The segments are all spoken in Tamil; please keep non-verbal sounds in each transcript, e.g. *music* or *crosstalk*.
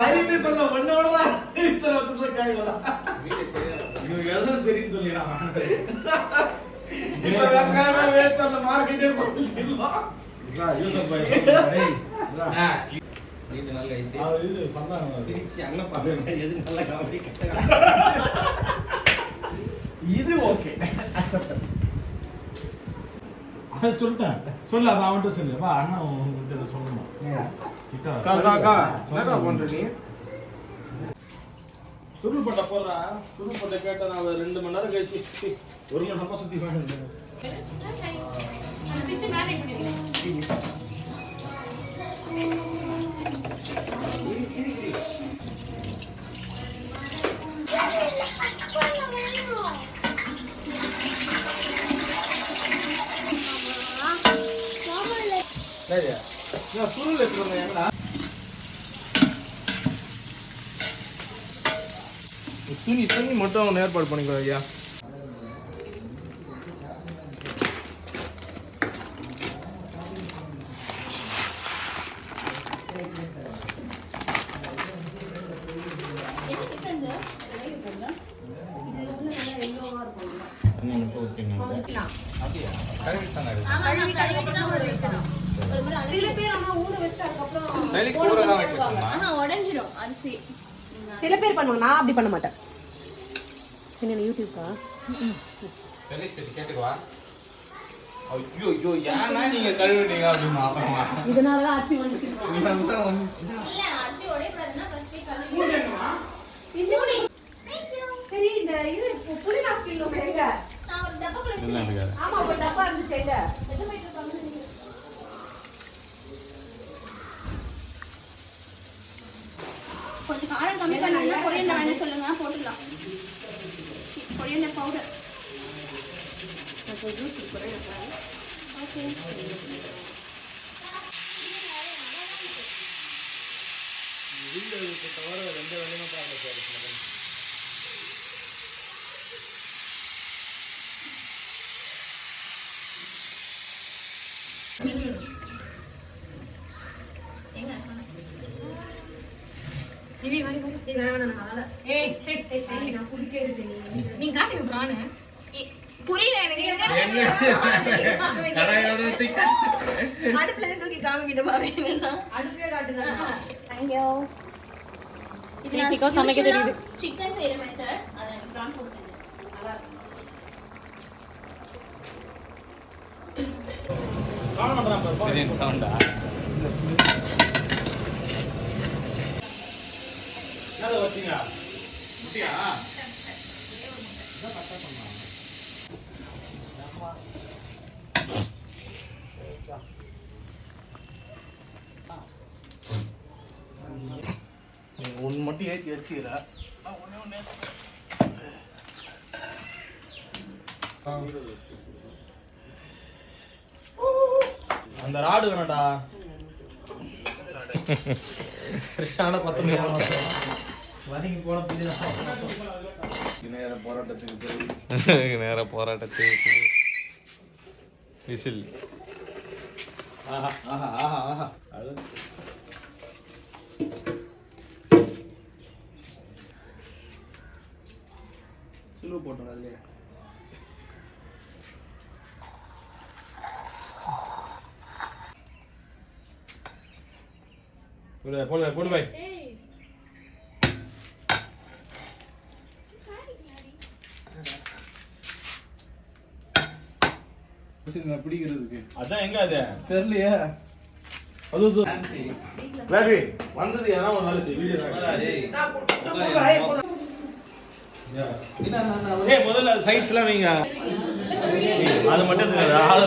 சரின்னு சொல்ல ஒன்னோடதான் இத்தனை வருஷத்துல கேட்கலாம் இவங்க எல்லாம் சரின்னு சொல்லிடுறான் இப்ப வெங்காயமே வேஸ்ட் அந்த மார்க்கெட்டே போயிடலாம் இது ஓகே சொல்லிட்டேன். சொல்லு அவன்கிட்ட சொல்லு. வா அண்ணன் உன்கிட்ட சொல்லணும் கிட்ட வா. சொல்லு. சுருள்பட்டை போடுறா சுருள்பட்டை கேட்ட நான் ஒரு ரெண்டு மணி நேரம் கழிச்சு சி, ஒரு மணி நேரமா சுத்தி வாங்கிட்டேன் சுருள் வந்தேன் எங்கடா? துணி துணி மட்டும் ஏற்பாடு பண்ணிக்கோ ஐயா. கழுவி தானே ஆமா, தான். ஒரு சில பேர் ஆனா ஊற வச்சுட்டு அதுக்கப்புறம் டெய்லி கூற தான் வைக்கணுமா? ஆனா, உடைஞ்சிரும் அரிசி. சில பேர் பண்ணுவாங்க நான் அப்படி பண்ண மாட்டேன். என்ன யூடியூப்க்கா? சரி சரி கேட்டுக்குவா ஐயோ ஐயோ ஏன்னா நீங்க கழுவுனீங்க அப்படின்னு அப்புறமா இதனாலதான் அரிசி வந்துச்சு நீ வந்து வந்து- இல்ல அரிசி உடையக்கூடாதுன்னா first ஏ கழுவி சரி இந்த இது பு- புதினா கிலோ எங்க நான் ஒரு டப்பாக்குள்ள இதெல்லாம் வச்சிருக்கேன். இருக்காது ஆமா ஒரு டப்பா இருந்துச்சு எங்க எது போயிட்டு இருக்காங்க தெரியுது. கொஞ்சம் காரம் கம்மி பண்ணாங்கன்னா கொரியண்டர் வேணும் சொல்லுங்க போட்டுடலாம் கொரியண்டர் பவுடர் ஓகே நீங்க காட்டுங்க பிராண புரியல எனக்கு. *laughs* அடுப்புல இருந்து தூக்கி காமிக்கிட்டு காட்டுங்க இது தீபிகா சமைக்க தெரியுது. சிக்கன் செய்யற மெத்தட் அத பிரான் போட்டு செஞ்சேன் காண மாட்டேறான் பாரு, பாரு. பிரியாணி சவுண்டா என்னதை வச்சிங்களா முட்டியா? நீ ஒன்று மட்டும் ஏற்றி வச்சுக்கிற. அந்த ராடு வேணாடா ஃப்ரெஷ்ஷான பத்து மணி வதங்கி போன புதிய நேர போராட்டத்துக்கு நேர போராட்டத்துக்கு விசில் ஆஹா ஆஹா ஆஹா ஆஹா அது சிலுவை போட்டோம் அதுலயே போடு போடு பாய் பிடிக்கிறதுக்கு. அதான் எங்க அது? தெரியலையே. அது வந்தது ஏன்னா ஒரு நாள் வீடியோ ஏய் முதல்ல சைட்ஸ்லாம் வைங்க. அது மட்டும் தெரியாது ஆளு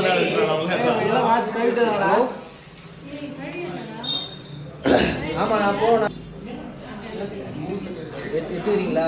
ஆமா நான் போனேன் எடுத்துக்கிறீங்களா